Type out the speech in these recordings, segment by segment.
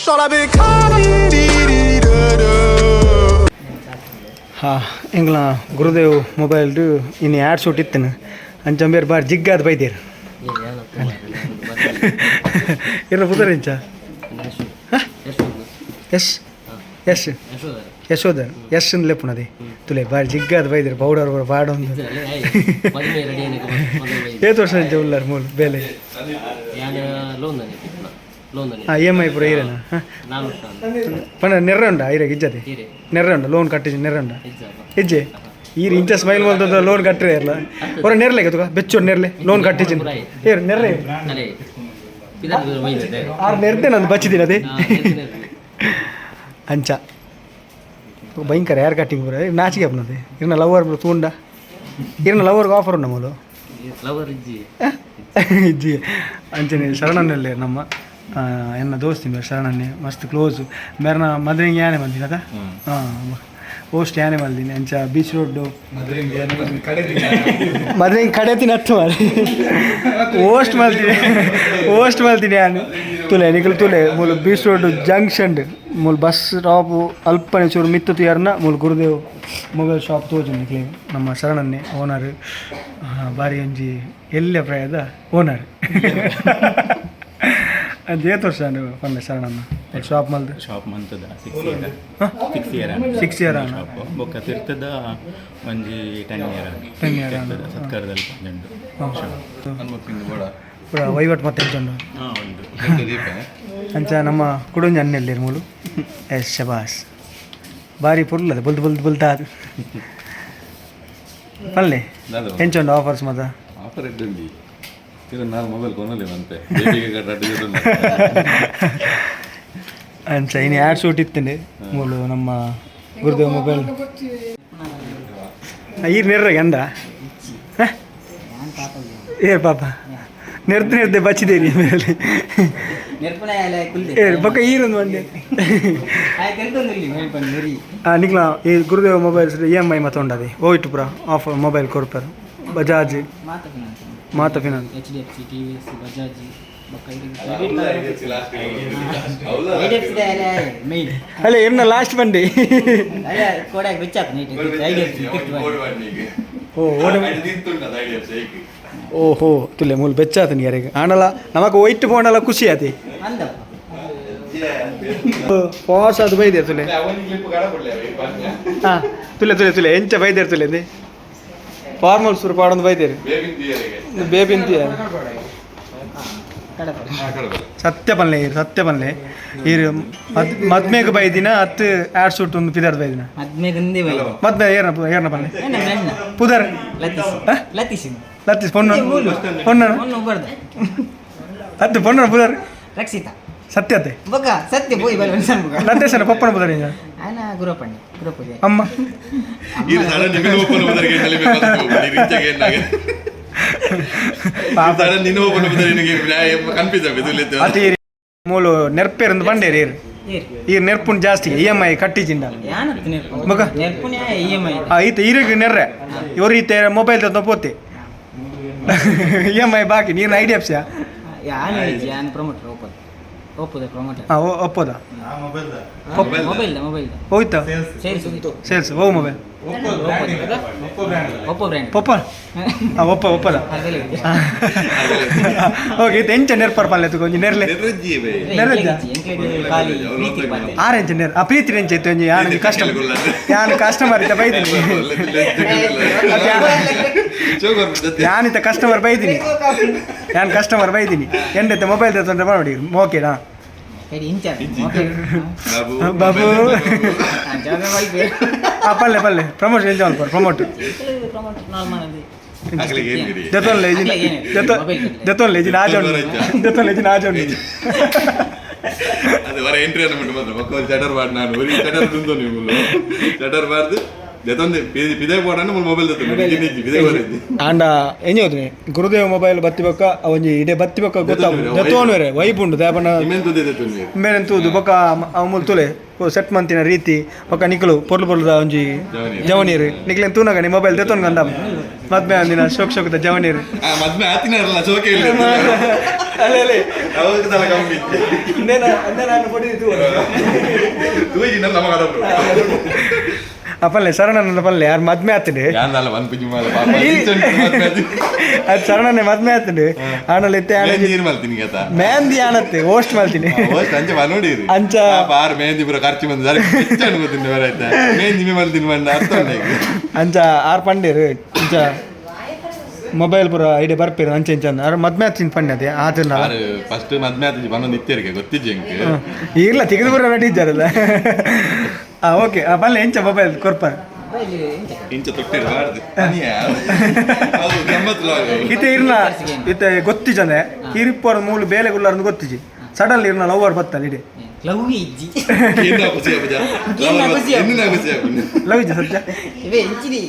Shall I be ಹಾ ಎಂಗ್ಲ ಗುರುದೇವ್ ಮೊಬೈಲ್ಡು ಇನ್ನು ಎರಡು ಶೂಟ್ ಇತ್ತನು. ಅಂಚಂಬೇರು ಬಾರಿ ಜಿಗ್ಗಾದ ಬೈದೇರು. ಇರ ಪುದರ್ ಇಂಚ? ಎಸ್ ಎಸ್ ಯಶೋಧರ್ ಎಸ್ ಲೆಪ್ಪುನದೆ ತುಲೆ ಬಾರಿ ಜಿಗ್ಗಾದ ಬೈದೇರು ಪೌಡರ್ ಕೂಡ ಬಾಡೊಂದು. ಏತ್ ವರ್ಷ ಇಂಚ ಉಳ್ಳಾರ ಮೂಲ ಬೇಲೆ? ಹಾಂ ಇ ಎಂ ಐ ಪೂರ ಇರೇನ ಹಾಂ ಪಂಡ ನೆರ್ರೆ ಉಂಡ ಐರಗೆ ಇಜ್ಜದೆ ನೆರ್ರೆ ಉಂಡ ಲೋನ್ ಕಟ್ಟಿಸಿ ನೆರ್ರೆ ಉಂಡ ಇಜ್ಜೆ ಈರು ಇಂಚ ಸ್ಮೈಲ್ ಮಾಡ್ತದ ಲೋನ್ ಕಟ್ಟಿರೆ ಇರಲ್ಲ ಹೊರ ನೆರ್ಲೆ ತುಕ ಬೆಚ್ಚೋಡ್ ನೆರ್ಲೆ ಲೋನ್ ಕಟ್ಟಿಜಿನ ಏರು ನೆರ್ರೆ ಆರು ನೆರ್ದೆ ನಂದು ಬಚ್ಚಿದ್ದೀನಿ ಅದೇ? ಅಂಚ. ಭಯಂಕರ ಯಾರು ಕಟ್ಟಿಂಗ್ ಬರ ನಾಚಿಕೆ ಅಪ್ಪನದೆ ಇರ್ನ ಲವರ್ ತೂಂಡ ಇರ್ನ ಲವರ್ಗೆ ಆಫರ್ ಉಂಟು ಮೂಲು? ಇಜ್ಜಿ. ಅಂಚನೆ ಶರಣನಲ್ಲೇ ನಮ್ಮ ಆ, ಎನ್ನ ದೋಸ್ತಿ ಶರಣನ್ನೇ ಮಸ್ತ್ ಕ್ಲೋಸು ಮೇರ್ನ ಮದ್ರೆಂಗೆ ಯಾನೆ ಬಂದಿನ ಅದ ಹಾಂ ಓಸ್ಟ್ ಯಾನೆ ಬಂದಿನಿ ಅಂಚ ಬೀಚ್ ರೋಡ್ ಮದ್ರೆಂಗೆ ಕಡೆತಿನ ಹತ್ತು ಮಾರಿ. ಓಸ್ಟ್ ಮಲ್ತೀನಿ. ಓಸ್ಟ್ ಮಲ್ತೀನಿ ಯಾನು. ತುಲೆ ನಿಖಲ್ ತುಲೆ ಮೂಲ ಬೀಚ್ ರೋಡ್ ಜಂಕ್ಷನ್ ಮೂಲ ಬಸ್ ಸ್ಟಾಪ್ ಅಲ್ಪನೆ ಚೂರು ಮಿತ್ತು ತುಯಾರ್ನ ಮೂಲ ಗುರುದೇವ್ ಮೊಬೈಲ್ ಶಾಪ್ ತೋಜು ನಿಖಲಿ. ನಮ್ಮ ಶರಣನ್ನೇ ಓನರ್ ಬಾರಿ ಒಂಜಿ ಎಲ್ಲ ಪ್ರಾಯದ ಓನರ್ ಅದು ಏತ್ ವರ್ಷ ನೀವು ಪಂಡ ಶರಣನ್ನ ಶಾಪ್ ಮಲ್ದು shop ಮಂತದ six year six year six year shop ಬೊಕ್ಕ ತಿರ್ತದ ಒಂಜಿ ಟೆನ್ ಇಯರ್ ಟೆನ್ ಇಯರ್ ಸತ್ಕಾರದಲ್ಲಿ ಪಂಜಂಡು ಪೂರ ವಹಿವಾಟು ಮತ್ತೆ ಇಟ್ಕೊಂಡು ಹಾಂ ಅಂಚ ನಮ್ಮ ಕುಡುಂಜ ಅನ್ನೆಲ್ಲಿ ಮೂಲು? ಎಸ್ ಶಬಾಸ್. ಬಾರಿ ಪುರ್ಲದ ಬುಲ್ದು ಬುಲ್ದು ಬುಲ್ತಾ ಅದು ಪಲ್ಲೆ ಎಂಚೊಂಡು ಆಫರ್ಸ್ ಮತ ಆಫರ್ ಇದ್ದಲ್ಲಿ ನಾನು ಮೊಬೈಲ್ ಕೊನಲೇವಂತೆ ಅಂಚ ಇನ್ನು ಯಾರು ಸೂಟ್ ಇತ್ತಂಡೆ ಮೂಲು ನಮ್ಮ ಗುರುದೇವ್ ಮೊಬೈಲ್ ಈರ್ ನೆರ್ರೆ ಎಂದ ಏರ್ ಪಾಪ. ನೆರ್ದು ನೆರ್ದೆ ಬಚ್ಚಿದೇರಿ ಮೇಲೆ. ಏ ಬೊಕ್ಕ ಈರೊಂದು ಮಂಡಿ ಆ ನಿಕ್ಲ ಈ ಗುರುದೇವ ಮೊಬೈಲ್ಸ್ ಇ ಎಂ ಐ ಮತ್ತೆ ಉಂಡದೆ ಹೋಯ್ತು ಪುರ ಆಫ್ ಮೊಬೈಲ್ ಕೊರ್ಪರ್ ಬಜಾಜ್. ಮಾತಾ finance H D F C T V S C Bajaj ಅಲ್ಲ ಎಮ್ನ ಲಾಸ್ಟ್ ಬಂಡಿ. ಕೋಡಾಗಿ ಬಿಚ್ಚಾಕ್ ನೀಟ್ ಐ ಡಿ ಎಫ್ ಸಿ ಓ ಓಡ ಓಹೋ ತುಲೆ ಮೂಲ ಬೆಚ್ಚಾತ ನೀ ಯಾರಿಗೆ? ಆನಲ್ಲ ನಮಗ ವೈಟ್ ಫೋನ್ ಎಲ್ಲ ಖುಷಿ ಆತಿ. ಪಾಸ್ ಅದು ಬೈದೆ ತುಲೆ. ಹಾ ತುಲೆ ತುಲೆ ತುಲೆ ಎಂಚ ಬೈದೆ ತುಲೆ ಫಾರ್ಮಲ್ ಸುರು ಪಾಡೊಂದು ಬೈದೇರಿ ಬೇಬಿನ ತಿಯ ಸತ್ಯ ಪಲ್ಲೆ ಇರು ಸತ್ಯ ಪಲ್ಲೆ. ಇರು ಮದ್ಮೇಗ ಬೈದಿನ ಹತ್ತು ಆಡ್ ಸೂಟ್ ಒಂದು ಪಿದಾರ್ದ ಬೈದಿನ. ಮದ್ಮೆ ಏನ ಏನ ಪಲ್ಲೆ? ಪುದರ್. ಲತೀಶ್. ಲತೀಶ್ ಪೊನ್ನ ಪೊನ್ನ ಹತ್ತು ಪೊನ್ನ ಪುದರ್. ರಕ್ಷಿತಾ. ಸತ್ಯತೆ. ಬಗ್ಗ ಸತ್ಯ ಪೋಯಿ ಬಲ ಪಪ್ಪನ ಗುರುಪಣ್ಣ ಗುರುಪೂಜೆ. ಅಮ್ಮ. ಇದು ಸಡನ್ ನಿಮಗೆ ಓಪನ್ ಬದಲಿಗೆ ಸಡನ್ ನಿನ್ನ ಓಪನ್ ನಿಮಗೆ ಕನ್ಫ್ಯೂಸ್ ಆಗಿದೆ ಅತಿ ಬಂಡೇರಿ ನೆರ್ಪುನ್ ಜಾಸ್ತಿ ಇ ಎಂ ಐ ಕಟ್ಟಿಜಿಂದ. ಮಗ ಈತ ಈರಿಗೆ ನೆರ್ರೆ. ಇವ್ರ ಈತ ಮೊಬೈಲ್ ತಪ್ಪೋತಿ ಇ ಎಂ ಐ ಬಾಕಿ ನೀರಿನ ಐಡಿಯಾಪ್ಸ್ಯಾ ಯಾನು ಪ್ರಮೋಟರ್ ಓಪನ್ ಓಪೋದ ಪ್ರಮೋಟರ್ ಹಾಂ ಒಪ್ಪೋದ ಮೊಬೈಲ್ ಮೊಬೈಲ್ ಹೋಯ್ತಾ ಸೇಲ್ಸ್ ಸೇಲ್ಸ್ ಓ ಮೊಬೈಲ್ ಒಪ್ಪೋ ಒಪ್ಪ ಒಪ್ಪದ ಓಕೆ ಎಂಚ ನೆರ್ಪರ್ ಕೊಂಚ ನೆರ್ಲೆ ಆರೆಂಚ ನೆರ್ ಆ ಪ್ರೀತಿ ರೆಂಚ ಇತ್ತು ಒಂಜಿ ಯಾನು ಕಸ್ಟಮರ್ ಯಾನು ಕಸ್ಟಮರ್ ಇತ್ತ ಬೈದಿನಿ. ಯಾನಿತ ಕಸ್ಟಮರ್ ಬೈದಿನಿ. ಯಾನ್ ಕಸ್ಟಮರ್ ಬೈದಿನಿ. ಎಂಡೈತೆ ಮೊಬೈಲ್ ತಂದ್ರೆ ಮಾಡಿ. ಓಕೆನಾ ಬಾಬು ಜಾಗ ಮಾಡಿ ಆ ಪಲ್ಲೆ ಪಲ್ಲೆ ಪ್ರಮೋಷನ್ ಎಂಜಾಯ್ ಮಾಡ್ತಾರೆ ಪ್ರಮೋಟ್ ಪ್ರಮೋಟರ್ ನಾರ್ಮಲ್ ಅಂದಿ ಜೊತೆ ಲೇಜಿ ಜೊತೆ ಜೊತೆ ಲೇಜಿ ನಾಜೋಂಡು ಜೊತೆ ಲೇಜಿ ನಾಜೋಂಡು ಅದು ವರ ಎಂಟ್ರಿ ಅನ್ನಬಿಟ್ಟು ಮಾತ್ರ ಒಕ್ಕ ಒಂದು ಚಟರ್ ಬಾಡ್ ನಾನು ಒರಿ ಚಟರ್ ದುಂದು ನೀವು ಚಟರ್ ಬಾರ್ದು ಜೊತೊಂದು ಪಿದೆ ಬೋಡನ್ನು ಮೊಬೈಲ್ ಜೊತೆ ಪಿದೆ ಬೋಡಿದ್ದಿ ಆಂಡ ಎಂಜಿ ಗುರುದೇವ ಮೊಬೈಲ್ ಬತ್ತಿ ಬೊಕ್ಕ ಒಂಜಿ ಇಡೆ ಬತ್ತಿ ಬಕ್ಕ ಗೊತ್ತಾಗ ಜೊತೋನ್ ಬೇರೆ ವೈಪುಂಡು ದೇಪನ ನಿಮ್ಮೆಂತ ತುದೆ ನೀವು ಮೇರೆ ತೂದು ಬೊಕ್ಕ ಅಮೂಲ್ ತುಲೆ ಸೆಟ್ ಮಂತಿನ ರೀತಿ ಬಕ್ಕ ನಿಕ್ಲು ಪೊರ್ಲು ಪೊರ್ಲುದ ಒಂಜಿ ಜವನೀರು ನಿಕ್ಲೆನ್ ತೂನಗ ನೀ ಮೊಬೈಲ್ ತೆತ್ತೊನ್ ಗಂದ ಮದ್ಮೆ ಅಂದಿನ ಶೋಕ್ ಶೋಕದ ಜವನೀರು ಆ ಆತಿನ ಇರಲ್ಲ ಚೋಕೆ ಇಲ್ಲ ಅಲ್ಲ ಅಲ್ಲ ಅವಾಗ ತಲೆ ಕಮ್ಮಿ. ಇನ್ನೇನ ಅಂದೆ ನಾನು ಕೊಟ್ಟಿದ್ದು ತೂಜಿ ನನ್ನ ಮಗ ಅದೊಬ್ರು. ಆ ಪಲ್ಲೆ ಶರಣನ ಪಲ್ಲೆ ಯಾರು ಮದ್ಮೆ ಆತಡೆ ಯಾಂದಲ್ಲ ಒಂದ್ ಪಿಜಿ ಮಾಲ ಪಾಪ. ಅದು ಶರಣನೆ ಮದ್ಮೆ ಆತಡೆ ಆಣಲ್ಲಿ ಇತ್ತೆ ಮೆಹಂದಿ ನೀರ್ ಮಲ್ತೀನಿ ಆತ ಮೆಹಂದಿ ಆಣತ್ತೆ ಓಸ್ಟ್ ಮಾಡ್ತೀನಿ ಹೋಸ್ಟ್ ಅಂಚೆ ಬಾ ನೋಡಿರಿ ಅಂಚ ಬಾರ್ ಮೆಹಂದಿ ಪುರ ಖರ್ಚು ಬಂದು ಸರಿ ಹೆಚ್ಚು ಗೊತ್ತಿನ ಬರೈತೆ ಮೆಹಂದಿ ಮೇ ಮಲ್ತೀನಿ ಬಂದ ಅರ್ಥ. ಅಂಚ ಆರು ಪಂಡೇರು ಅಂಚ ಮೊಬೈಲ್ ಪೂರ ಐಡಿ ಬರ್ಪಿರ ಅಂಚೆ ಅಂಚೆ ಅಂದ್ರೆ. ಮದ್ಮೆ ಹಚ್ಚಿನ ಪಣ್ಣ ಅದೇ ಆತನ ಫಸ್ಟ್ ಮದ್ಮೆ ಆತ ಬಂದೊಂದು ಇತ್ತೇರಿಗೆ ಗೊತ್ತಿಜ್ಜಿ ಎಂಕ್ ಇಲ್ಲ ತೆಗೆದು ಬರೋ ನಡೀತಾರಲ್ಲ ಹಾಂ ಓಕೆ ಆ ಪಲ್ಲೆ ಎಂಚ ಮೊಬೈಲ್ ಕೊರ್ಪ. ಇಂಚ ಲಾಗ್. ಇತ್ತೆ ಇರ್ನ? ಇತ್ತೆ ಗೊತ್ತಿಜನೆ ಇರಿಪ್ಪರ ಮೂಲು ಬೇಲೆ ಗುಲ್ಲಾರ್ದು ಗೊತ್ತಿಜಿ. ಸಡನ್ಲಿ ಇರ್ನ ಲವರ್ ಬತ್ತಲ್ಲ ಇಡಿ. ಲವ್ವಿ ಇಜ್ಜಿ ಏನ ಖುಷಿ ಆಪುಜ? ಏನ ಖುಷಿ ಆಪುಜ? ಎನ್ನ ಖುಷಿ ಆಪುಜ? ಲವ್ ಇಜ್ಜ ಸತ್ಯ ಇವೇ ಇಂಚಿದಿ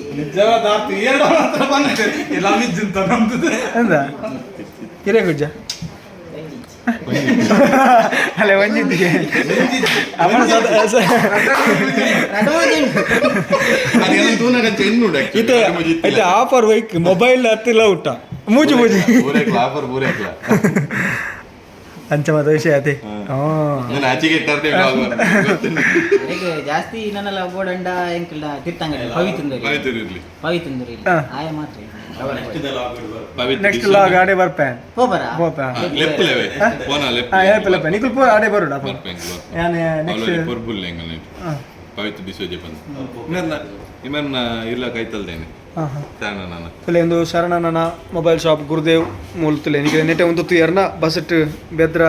ಎಂದ ಹಿರೇ ಗುಜ್ಜ ಅಲ್ಲೇ ಒಂಜಿದ್ದಿಗೆ ಅವನ ಅದೆಲ್ಲ ತೂನಗ ಅಂಚೆ ಎನ್ನು ಉಂಡು actually. ಇತ್ತೆ ಅದು ಮುಜಿ ಇತ್ತಿಲ್ಲ. ಇತ್ತೆ ಆಫರ್ ವೈಕ್ ಮೊಬೈಲ್ ಹತ್ತಿಲ್ಲ ಊಟ ಮೂಜಿ ಮೂಜಿ ಪೂರೈಕ್ಲ, ಆಫರ್ ಪೂರೈಕ್ಲ. ಅಂಚ ಮತ ವಿಷಯ ಅದೇ. ಹಾಂ. ನಾನು ಆಚೆಗೆ vlog ಮಾಡ್ತೀನಿ. ಜಾಸ್ತಿ ನನ್ನೆಲ್ಲ ಗೋಡಂಡ ಎಂಕಿಲ್ಲ ತೀರ್ಥಂಗಡಿ ಪವಿತಂದರಿ ಇರ್ಲಿ. ಪವಿತಂದರಿ ಹಾ. ಆಯ ಮಾತ್ರ ಪವಿತ್ರ ನೆಕ್ಸ್ಟ್. ಲಾಗ್ ಆಡೆ ಬರ್ಪೇನ್. ಹೋಬರ ಹೋಪ ಹಾ, ಲೆಫ್ಟ್ ಲೆವೆ. ಫೋನ ಲೆಫ್ಟ್ ಹಾಂ ಲೆವೆ. ಹೇಳ್ಪಿಲ್ಲ ನಿಖಲ್ ಪೂರ ಆಡೆ ಬರೋಡ. ಯಾನೆ ನೆಕ್ಸ್ಟ್ ಪವಿತ್ರ ಡಿಸೋಜೆ ಬಂದು ಇಮರ್ನ ಇಮರ್ನ ಇರ್ಲ ಕೈತಲ್ದೇನೆ. ಹಾಂ ಹಾಂ ಶರಣನನ ತುಲೆ ಒಂದು ಶರಣನ ಮೊಬೈಲ್ ಶಾಪ್ ಗುರುದೇವ್ ಮೂಲ ತುಲೆ. ನಿಮಗೆ ನೆಟೆ ಒಂದು ತುಯರ್ನ ಬಸಟ್ ಬೆದ್ರ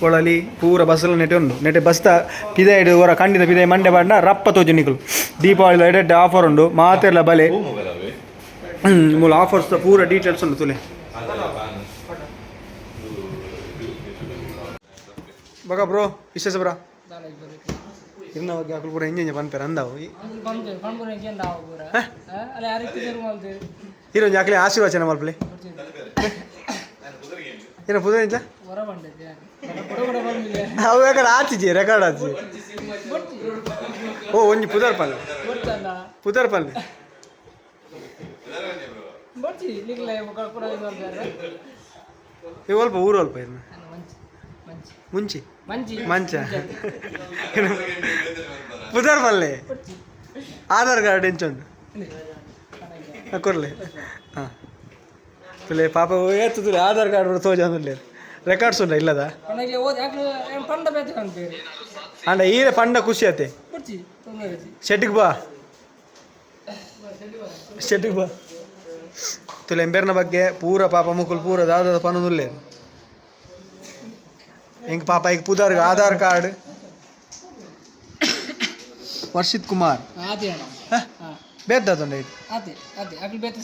ಪೊಳಲಿ ಪೂರ ಬಸ್ಸಲ್ಲ ನೆಟೆ ಉಂಡು ನೆಟೆ ಬಸ್ತ ಪಿದೆ ಇಡು ಹೊರ ಕಂಡಿನ ಪಿದೆ ಮಂಡೆ ಬಾಡ್ನ ರಪ್ಪ ತೋಜು ನಿಕಲು. ದೀಪಾವಳಿ ಎಡೆಡ್ ಆಫರ್ ಉಂಡು. ಮಾತೆರ್ಲ ಬಲೆ. ಮೂಲ ಆಫರ್ಸ್ ಪೂರ ಡೀಟೇಲ್ಸ್ ಉಂಡು ತುಲೆ. ಬಗ ಬ್ರೋ ವಿಶೇಷ ಬ್ರಾ ಇರ್ನ ಬಗ್ಗೆ ಹಾಕಲು ಪೂರ ಎಂಜೆ ಪನ್ಪೇರ ಅಂದಾವು? ಹೀರೋ ಜಾಕ್ಲೆ ಆಶೀರ್ವಚನ ಮಲ್ಪಲೆ ಏನೋ ಬಂದಿದೆ ಅವು ಯಾಕಡೆ ಆಚಿಜಿ ರೆಕಾರ್ಡ್ ಆಚಿ ಓ ಒಂಜಿ ಪುದರ್ ಪಲ್ಲೆ. ಪುದರ್ ಪಲ್ಲೆ. ಇವು ಅಲ್ಪ ಊರು ಅಲ್ಪ ಇನ್ನು. ಮಂಚಿ. ಮಂಚಿ ಪುದರ್ ಪಲ್ಲೆ ಆಧಾರ್ ಕಾರ್ಡ್ ಇಂಚೊಂದು. ಕೊರ್ಲೆ ಹಾಂ. ತುಲೆ ಪಾಪ ಏತು ತುಲೆ ಆಧಾರ್ ಕಾರ್ಡ್ ಕೂಡ ತೋಜ ಅಂದ್ಲೆ ರೆಕಾರ್ಡ್ಸ್ ಉಂಡ ಇಲ್ಲದ? ಅಂಡ ಈರೆ ಪಂಡ ಖುಷಿ ಆತೆ. ಶೆಟ್ಟಿಗೆ ಬಾ. ಶೆಟ್ಟಿಗೆ ಬಾ. ತುಲೆ ಎಂಬೆರ್ನ ಬಗ್ಗೆ ಪೂರ ಪಾಪ ಮುಕುಲ್ ಪೂರ ದಾದ ಪನದುಲ್ಲೆ ಹೆಂಗ್ ಪಾಪ ಈಗ ಪುದರ್ಗ ಆಧಾರ್ ಕಾರ್ಡ್. ವರ್ಷಿತ್ ಕುಮಾರ್.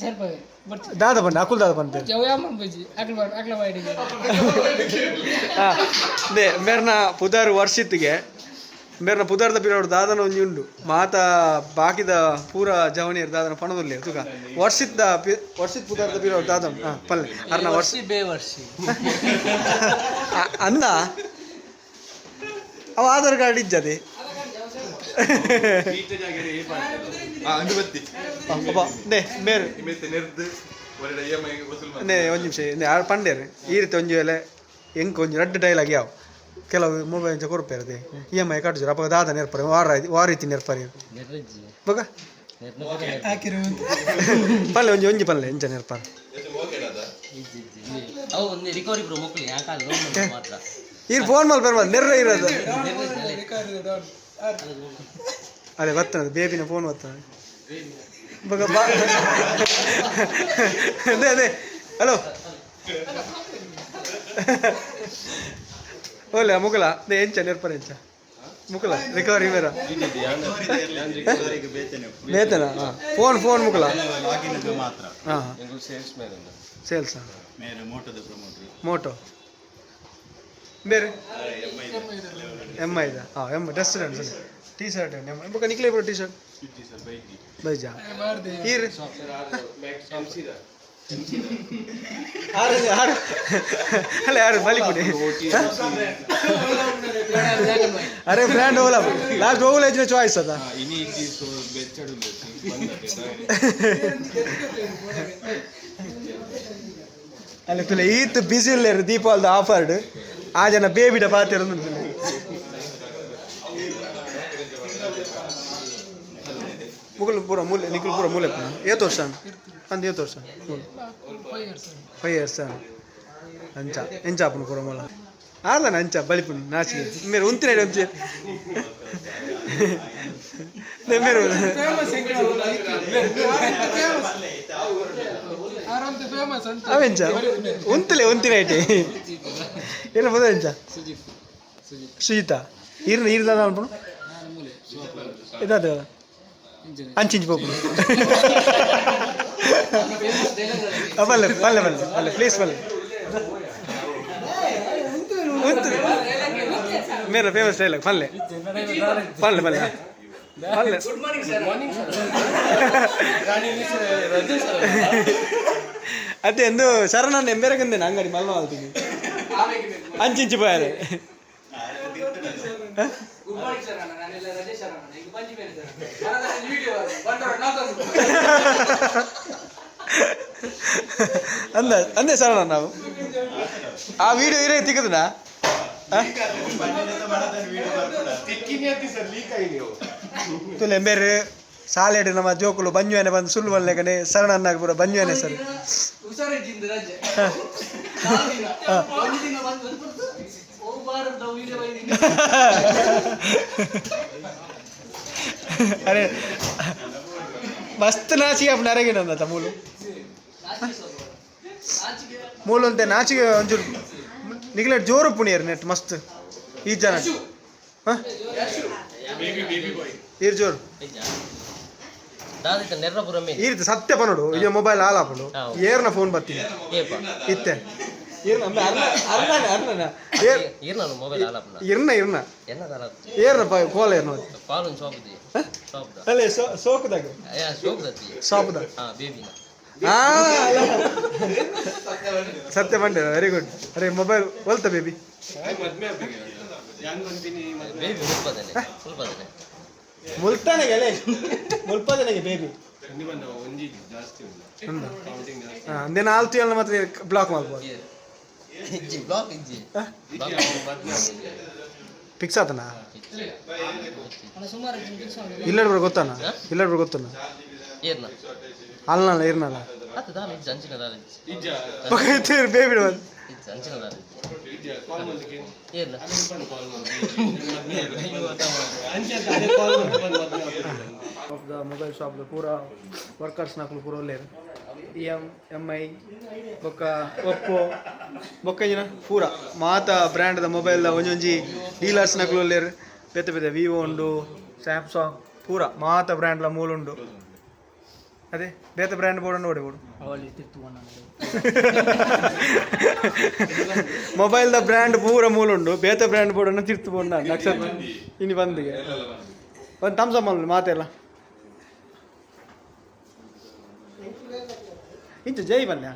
ಸೇರ್ಪವೆ ಬರ್ತಿ ದಾದ ಬಂದ ಅಕುಲ್ ದಾದ ಬಂದ ಮೇರ್ನ ಪುದರ್ ವರ್ಷಿತ್ಗೆ ಮೇರ್ನ ಪುದಾರ್ದ ಪಿರೋಡ್ ದಾದನ ಒಂಜಿ ಉಂಡು. ಮಾತ ಬಾಕಿದ ಪೂರ ಜವನಿಯರ್ ದಾದನ ಪಣದುಲ್ಲೆ ತುಕ ವರ್ಷಿತ್ ಪಿ ವರ್ಷಿತ್ ಪಿರೋಡು ಪಿರೋಡ್ ದಾದನ್ ಹಾಂ ಪಲ್ಲೆ. ಅರ್ನ ವರ್ಷ ಬೇವರ್ಸಿ ಅ- ಅಂದ ಅವ ಆಧಾರ್ ಕಾರ್ಡ್ ಇಜ್ಜದೆ. ಒಂದು ನಿಮಿಷ ಪಂಡೇರಿ ಈ ರೀತಿ ಒಂಜಿ ವೇಳೆ ಹೆಂಗೆ ಒಂಜಿ ರಡ್ಡು ಡೈಲಾಗ್ ಯಾವ? ಕೆಲವು ಮೊಬೈಲ್ ಇಂಚ ಕೊರ್ಪೇರದೆ ಇ ಎಂ ಐ ಕಟ್ಜರು ಅಪ್ಪ ದಾದ ನೆರ್ಪರಿ, ವಾರ ವಾರ ರೀತಿ ನೆರ್ಪರಿ. ಬಗ? ಪಲ್ಲೆ, ಒಂಜಿ ಒಂಜಿ ಪಲ್ಲೆ ಎಂಚ ನೆರ್ಪರೆ. ಈ ಫೋನ್ ಮಲ್ ಬರ್ಬಾರ್ದು, ನೆರ್ರೆ ಇರೋದು. ಅದೇ, ಬರ್ತದೆ, ಬೇಬಿನ ಫೋನ್ ಬರ್ತದೆ. ಬಗ, ಬಾ. ಅದೇ ಅದೇ. ಹಲೋ ಓಲೆ ಮುಗಲ ಏನ್ ಎಂಚ ನೆರ್ಪರ ಎಂಚ ಮುಕುಲ ರಿಕವರಿ ಬೇರ ಬೇತನ ಹಾಂ ಫೋನ್ ಫೋನ್ ಮುಕುಲ ಸೇಲ್ಸ್ ಮೋಟೋ ಬೇರೆ ಎಂ ಐದ. ಹಾಂ ಎಂ ರೆಸ್ಟೋರೆಂಟ್ ಟೀ ಶರ್ಟ್ ಎಂ ಬೊಕ್ಕ ನಿಕ್ಲೇ ಬರೋ ಟೀ ಶರ್ಟ್ ಬೈಜಾ? ಈರ್ ಆರು ಆರು ಅಲ್ಲ ಯಾರು ಬಲಿಪುಡಿ ಅರೆ ಬ್ರ್ಯಾಂಡ್ ಓಲಾ ಲಾಸ್ಟ್ ಓವಲ್ ಏಜ್ನ ಚಾಯ್ಸ್ ಅದ. ಅಲ್ಲ ತುಲೆ ಈತ್ ಬಿಸಿ ಇಲ್ಲ ದೀಪಾವಳಿದ ಆಫರ್ಡ್ ಆ ಜನ ಬೇಬಿಡ ಪಾತಿರೋದು ಮುಗುಲು ಪೂರ ಮೂಲೆ ನಿಖಿಲ್ ಪೂರ ಮೂಲೆ ಏತ್ ವರ್ಷ? ಅಂದ್ ಏತ್ ವರ್ಷ? ಫೈವ್ ಇಯರ್ಸ್ ಅಂಚ ಅಪ್ಪನ ಪೂರ ಮಲ್ಲ ಆರ್ಲನ ಅಂಚ ಬಲಿಪುನು ನಾಚಿಗೆ ಮೇರೆ ಉಂತಿನ ಒಂಚೆ ಮೇರೆ ಅವೆಂಚ? ಉಂತಲೆ, ಉಂತಿನ ಐಟಿ. ಏನು ಪದ ಎಂಚ? ಸುಜಿತ. ಇರ್ನ ಇರ್ದ ಅನ್ಪುನು ಇದಾದ? ಅಂಚಿಂಚ್ ಪೋಪುನು ಬಲ್ಲೆ ಬಲ್ಲೆ ಬಲ್ಲೆ ಬಲ್ಲೆ ಪ್ಲೀಸ್ ಬಲ್ಲೆ ಉಂತು ಮೇರ ಫೇಮಸ್ ಡೈಲಾಗ್ ಬಲ್ಲೆ ಬಲ್ಲೆ ಬಲ್ಲೆ ಬಲ್ಲೆ ಅದೇ ಎಂದು ಶರಣನ್ ಎಂಬೆರಗಂದೇನೆ ಅಂಗಡಿ ಮಲ್ಮ ಆಲ್ತಿಗೆ ಅಂಚಿಂಚು ಬಾಯರೆ ಗುಡ್ ಮಾರ್ನಿಂಗ್ ಸರ್ ಅಂದ, ಅಂದೆ ಶರಣ ನಾವು. ಆ ವಿಡಿಯೋ ಇರೋ ತಿಕ್ಕದನಾ ತುಲೆ ಎಂಬೇರು ಸಾಲೆಡ್ ನಮ್ಮ ಜೋಕುಲು ಬಂಜುವೆನೆ ಬಂದು ಸುಳ್ಳು ಬಲ್ಲೆಗನೆ ಶರಣನ್ನಾಗ ಬರೋ ಬಂಜುವೆನೆ ಸರ್. ಅರೆ, ಮಸ್ತ್ ನಾಸಿ ಅಪ್ಪ ನರಗಿನ ಮೂಲು. ಮೂಲು ಅಂತೆ ನಾಚಿಗೆ ಒಂಚೂರು ನಿಗ್ಲೆಟ್ ಜೋರು ಪುಣಿಯರ್ ನೆಟ್ ಮಸ್ತ್. ಈ ಜನ. ಹಾಂ? ಈರ್ ಜೋರು. ಈ ರೀತಿ ಸತ್ಯ ಪನೋಡು ಈಗ ಮೊಬೈಲ್ ಹಾಲ್ ಹಾಕೊಂಡು. ಏರ್ನ ಫೋನ್ ಬರ್ತೀನಿ. ಇತ್ತೆ. ಇರ್ನ ಇರ್ ಇರ್ನ. ಏರ್ನ ಕೋಲ ಏರ್ನ ಅಲ್ಲೇ ಸೋಕದಾಗ ಯಾ ಸತ್ಯ ಮಂಡ್ಯ ವೆರಿ ಗುಡ್ ಅರೆ ಮೊಬೈಲ್ ಒಲ್ತ ಬೇಬಿ ಬೇಬಿ ಗೆಳೆ. ಮುಲ್ಪದನೆಗೆ ಬೇಬಿ ಅಂದೇನ ಆಲ್ತು ಎಲ್ಲ ಮತ್ತೆ ಬ್ಲಾಕ್ ಮಾಡ್ಬೋದು. ಇಜ್ಜಿ ಬ್ಲಾಕ್ ಇಜ್ಜಿ ಫಿಕ್ಸ್ ಆತನ? ಇಲ್ಲ ಗೊತ್ತಾನ? ಇಲ್ಲಡ್ ಬರ ಗೊತ್ತಾನ ಅಲ್ಲನಲ್ಲ ಇರ್ನಲ್ಲ ಅತ್ತ ದಾಲ ಇಜ್ಜಿ ಅಂಚಿನ ದಾಲ ಇಜ್ಜಿ ಬೇಬಿ ಬಂದು ಇಜ್ಜಿ ಅಂಚಿನ ದಾಲ ಇಜ್ಜಿ ಏರ್ನ ಆಫ್ ದ ಮೊಬೈಲ್ ಶಾಪ್ ಪೂರ ವರ್ಕರ್ಸ್ ನಾకులు ಪೂರ ಒಳ್ಳೆಯರು ಇ ಎಂ ಎಂ ಐ ಬೊಕ್ಕ ಒಪ್ಪೋ ಬೊಕ್ಕ ಜನ ಪೂರ ಮಾತ ಬ್ರ್ಯಾಂಡ್ದ ಮೊಬೈಲ್ ಒಂಜೊಂಜಿ ಒಂಜಿ ಡೀಲರ್ಸ್ ನಕಲು ಒಳ್ಳೆಯರು ಬೇತೆ ಬೇತೆ ವಿವೋ ಉಂಡು ಸ್ಯಾಮ್ಸಾಂಗ್ ಪೂರ ಮಾತ ಬ್ರ್ಯಾಂಡ್ಲ ಮೂಲುಂಡು ಅದೇ ಬೇತೆ ಬ್ರ್ಯಾಂಡ್ ಬೋರ್ಡ್ ನೋಡಿ ಬೋಡು ಮೊಬೈಲ್ ದ ಮೊಬೈಲ್ದ ಬ್ರ್ಯಾಂಡ್ ಪೂರ ಮೂಲುಂಡು ಬೇತೆ ಬ್ರ್ಯಾಂಡ್ ಬೋರ್ಡನ್ನು ತಿರ್ತು ಬೋರ್ಡ್ ನಕ್ಷತ್ರ ಇನ್ನು ಬಂದಿಗೆ. ಒಂದು ತಮ್ಸಮ್ ಅಪ್ ಮಾಡಲಿ ಮಾತೆಲ್ಲ. ಇಂಚ ಜೈ ಬನ್ಯ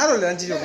ಆರೋಲ್ಲ ಅಂಚಿ ಜೋಗ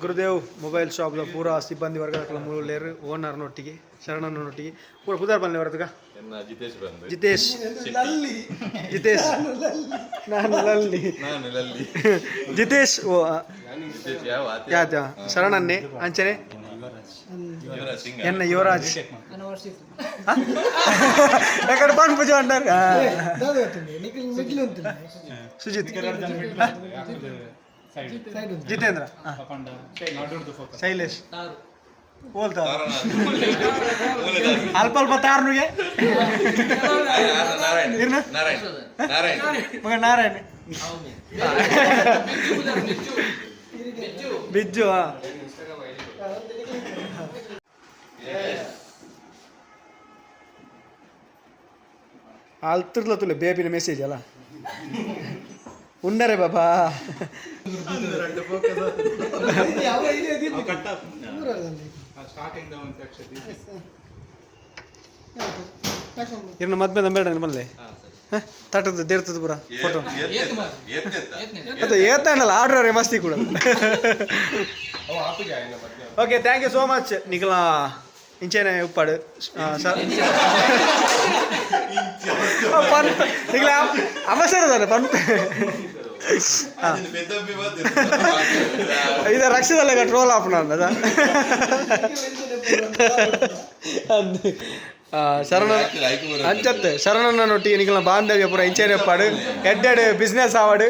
ಗುರುದೇವ್ ಮೊಬೈಲ್ ಶಾಪ್ದ ಪೂರ ಸಿಬ್ಬಂದಿ ವರ್ಗದ ಮೂಲೇರು ಓನರ್ನೊಟ್ಟಿಗೆ ಶರಣನೊಟ್ಟಿಗೆ ಪೂರ ಪುದಾರ್ ಬಂದೆ ಹೊರತಗ ಎನ್ನ ಜಿತೇಶ್ ಬಂದು ಜಿತೇಶ್ ಜಿತೇಶ್ ನಾನು ಲಲ್ಲಿ ನಾನು ಲಲ್ಲಿ ಜಿತೇಶ್ ಓ ಆ, ಜಿತೇಶ್ ಯಾವ ಆತ ಯಾತ ಶರಣನ್ನೇ ಅಂಚನೆ ಯುವರಾಜ್ ಸಿಂಗ್ ಎನ್ನ ಯುವರಾಜ್ ನನ್ನ ವರ್ಷ ఎక్కడ పని పూజ అంటారు సుజిత్ ಜಿತೇಂದ್ರ. ಶೈಲೇಶ್. ಹೋಲ್ತಾ ಅಲ್ಪ ಅಲ್ಪ ತಾರ್ನುಗೆ. ಮಗ ನಾರಾಯಣ. ಬಿಜ್ಜು ಅಲ್ತಿರ್ಲ ತುಲೆ ಬೇಬಿನ ಮೆಸೇಜ್ ಅಲ್ಲ? ಉಂಡರೆ ಬಾಬಾ. ಇನ್ನು ಮದ್ಮೆ ನಂಬೇಡ ನಿಮ್ಮಲ್ಲಿ ತಟ್ಟದ್ದು ದೇರ್ತದ ಪುರ ಫೋಟೋ ಅದು ಏತಾನಲ್ಲ ಆರ್ಡ್ರ್ ಮಸ್ತಿ ಕೂಡ. Okay thank you so much ನಿಖಲ. ಇಂಚೇನೆ ಉಪ್ಪಾಡು. ಸರ್. ಪನ್ ಅಮ್ಮ ಸರ್ ಅದಾರೆ ಪನ್ ಇದು ರಕ್ಷದಲ್ಲ ಟ್ರೋಲ್ ಆಪಣ ಅದ ಶರಣ ಅಂಚತ್ತೆ ಶರಣನೊಟ್ಟಿಗೆ ನಿಖಲ ಬಾಂಧವ್ಯ ಪುರ ಇಂಚೇನೆ ಉಪ್ಪಾಡು ಎಡ್ಡೆಡ್ ಬಿಸ್ನೆಸ್ ಆವಾಡು